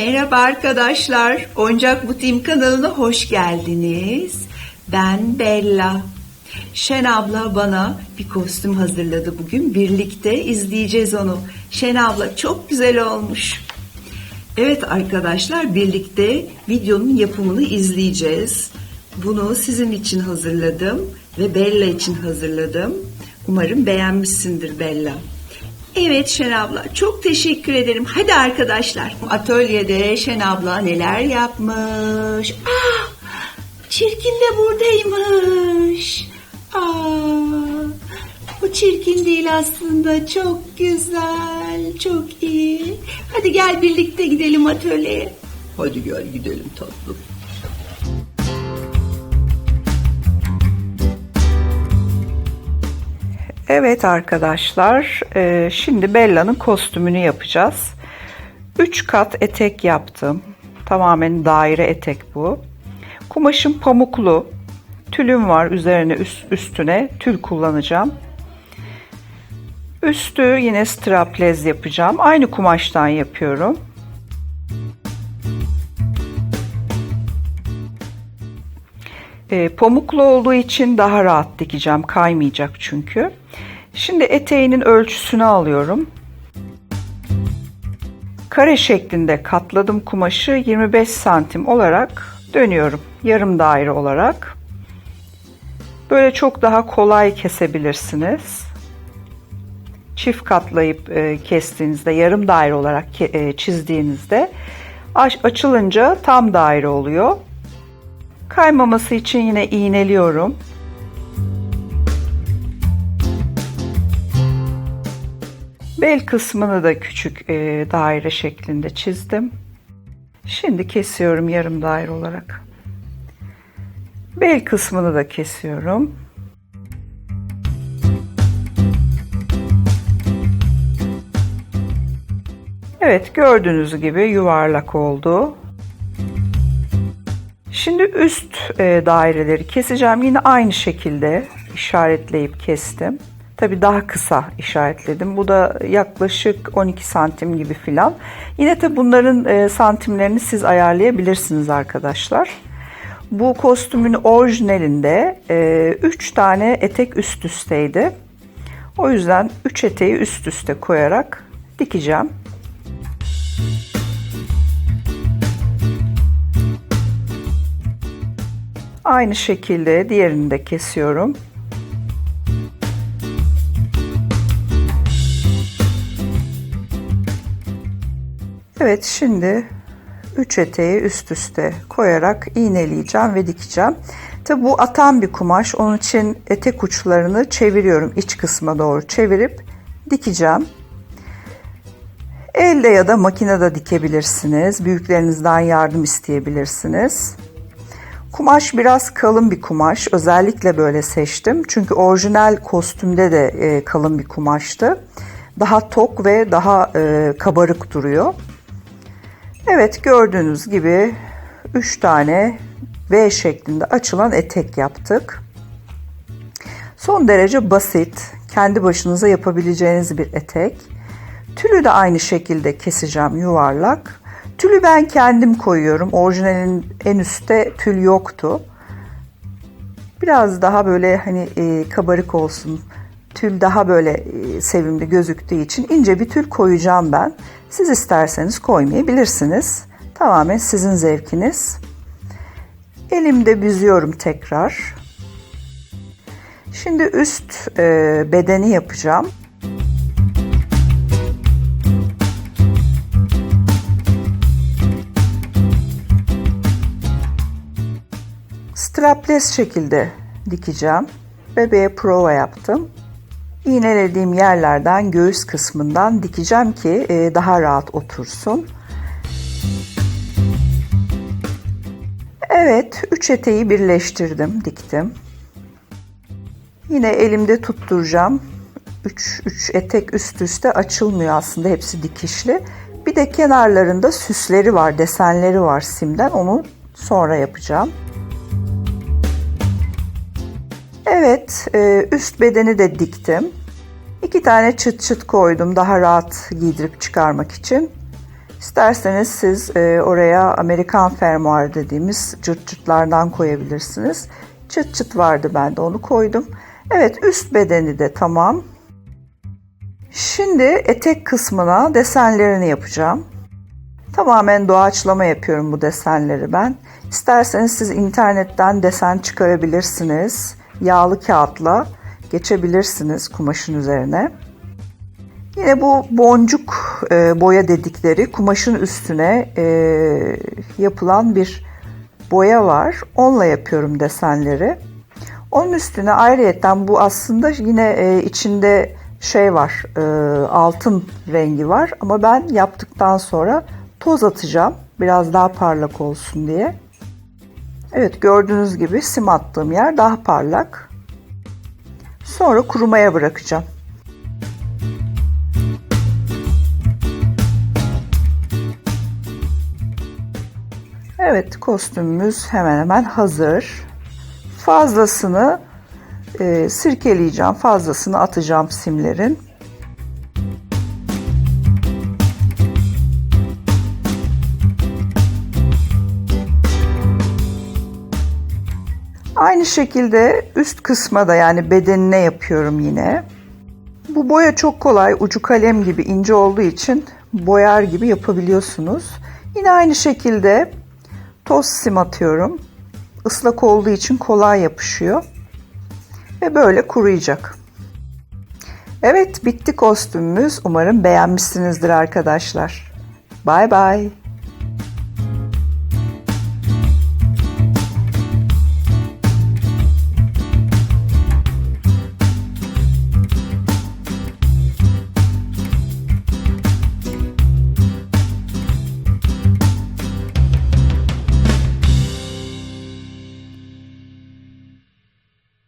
Merhaba arkadaşlar. Oyuncak Butim kanalına hoş geldiniz. Ben Bella. Şen abla bana bir kostüm hazırladı bugün. Birlikte izleyeceğiz onu. Şen abla çok güzel olmuş. Evet arkadaşlar birlikte videonun yapımını izleyeceğiz. Bunu sizin için hazırladım ve Bella için hazırladım. Umarım beğenmişsindir Bella. Evet Şen abla çok teşekkür ederim. Hadi arkadaşlar atölyede Şen abla neler yapmış. Ah, çirkin de buradaymış. Aa, bu çirkin değil aslında çok güzel çok iyi. Hadi gel birlikte gidelim atölyeye. Hadi gel gidelim tatlım. Evet arkadaşlar, e, şimdi Bella'nın kostümünü yapacağız. 3 kat etek yaptım. Tamamen daire etek bu. Kumaşım pamuklu. Tülüm var üzerine üst, üstüne tül kullanacağım. Üstü yine straplez yapacağım. Aynı kumaştan yapıyorum. E, pamuklu olduğu için daha rahat dikeceğim. Kaymayacak çünkü. Şimdi eteğinin ölçüsünü alıyorum. Kare şeklinde katladım kumaşı 25 santim olarak dönüyorum. Yarım daire olarak. Böyle çok daha kolay kesebilirsiniz. Çift katlayıp e, kestiğinizde yarım daire olarak e, çizdiğinizde açılınca tam daire oluyor. Kaymaması için yine iğneliyorum. Bel kısmını da küçük e, daire şeklinde çizdim. Şimdi kesiyorum yarım daire olarak. Bel kısmını da kesiyorum. Evet gördüğünüz gibi yuvarlak oldu. Şimdi üst e, daireleri keseceğim. Yine aynı şekilde işaretleyip kestim. Tabi daha kısa işaretledim. Bu da yaklaşık 12 santim gibi filan. Yine tabi bunların e, santimlerini siz ayarlayabilirsiniz arkadaşlar. Bu kostümün orijinalinde 3 e, tane etek üst üsteydi. O yüzden 3 eteği üst üste koyarak dikeceğim. Aynı şekilde diğerini de kesiyorum. Evet şimdi 3 eteği üst üste koyarak iğneleyeceğim ve dikeceğim. Tabi bu atan bir kumaş. Onun için etek uçlarını çeviriyorum. iç kısma doğru çevirip dikeceğim. Elle ya da makinede dikebilirsiniz. Büyüklerinizden yardım isteyebilirsiniz. Kumaş biraz kalın bir kumaş. Özellikle böyle seçtim. Çünkü orijinal kostümde de e, kalın bir kumaştı. Daha tok ve daha e, kabarık duruyor. Evet gördüğünüz gibi 3 tane V şeklinde açılan etek yaptık. Son derece basit, kendi başınıza yapabileceğiniz bir etek. Tülü de aynı şekilde keseceğim yuvarlak. Tülü ben kendim koyuyorum. Orijinalin en üstte tül yoktu. Biraz daha böyle hani e, kabarık olsun. Tül daha böyle e, sevimli gözüktüğü için ince bir tül koyacağım ben. Siz isterseniz koymayabilirsiniz. Tamamen sizin zevkiniz. Elimde büzüyorum tekrar. Şimdi üst e, bedeni yapacağım. Strapless şekilde dikeceğim. Bebeğe prova yaptım. İğnelediğim yerlerden göğüs kısmından dikeceğim ki e, daha rahat otursun. Evet, üç eteği birleştirdim, diktim. Yine elimde tutturacağım. 3 3 etek üst üste açılmıyor aslında hepsi dikişli. Bir de kenarlarında süsleri var, desenleri var simden. Onu sonra yapacağım. Evet, e, üst bedeni de diktim. İki tane çıt çıt koydum daha rahat giydirip çıkarmak için. İsterseniz siz e, oraya Amerikan fermuar dediğimiz cırt cırtlardan koyabilirsiniz. Çıt çıt vardı ben de onu koydum. Evet üst bedeni de tamam. Şimdi etek kısmına desenlerini yapacağım. Tamamen doğaçlama yapıyorum bu desenleri ben. İsterseniz siz internetten desen çıkarabilirsiniz. Yağlı kağıtla geçebilirsiniz kumaşın üzerine. Yine bu boncuk e, boya dedikleri kumaşın üstüne e, yapılan bir boya var. Onunla yapıyorum desenleri. Onun üstüne ayrıyeten bu aslında yine e, içinde şey var, altın rengi var ama ben yaptıktan sonra toz atacağım biraz daha parlak olsun diye. Evet gördüğünüz gibi sim attığım yer daha parlak. Sonra kurumaya bırakacağım. Evet kostümümüz hemen hemen hazır. Fazlasını e, sirkeleyeceğim. Fazlasını atacağım simlerin. Aynı şekilde üst kısma da yani bedenine yapıyorum yine. Bu boya çok kolay. Ucu kalem gibi ince olduğu için boyar gibi yapabiliyorsunuz. Yine aynı şekilde toz sim atıyorum. Islak olduğu için kolay yapışıyor. Ve böyle kuruyacak. Evet bitti kostümümüz. Umarım beğenmişsinizdir arkadaşlar. Bay bay.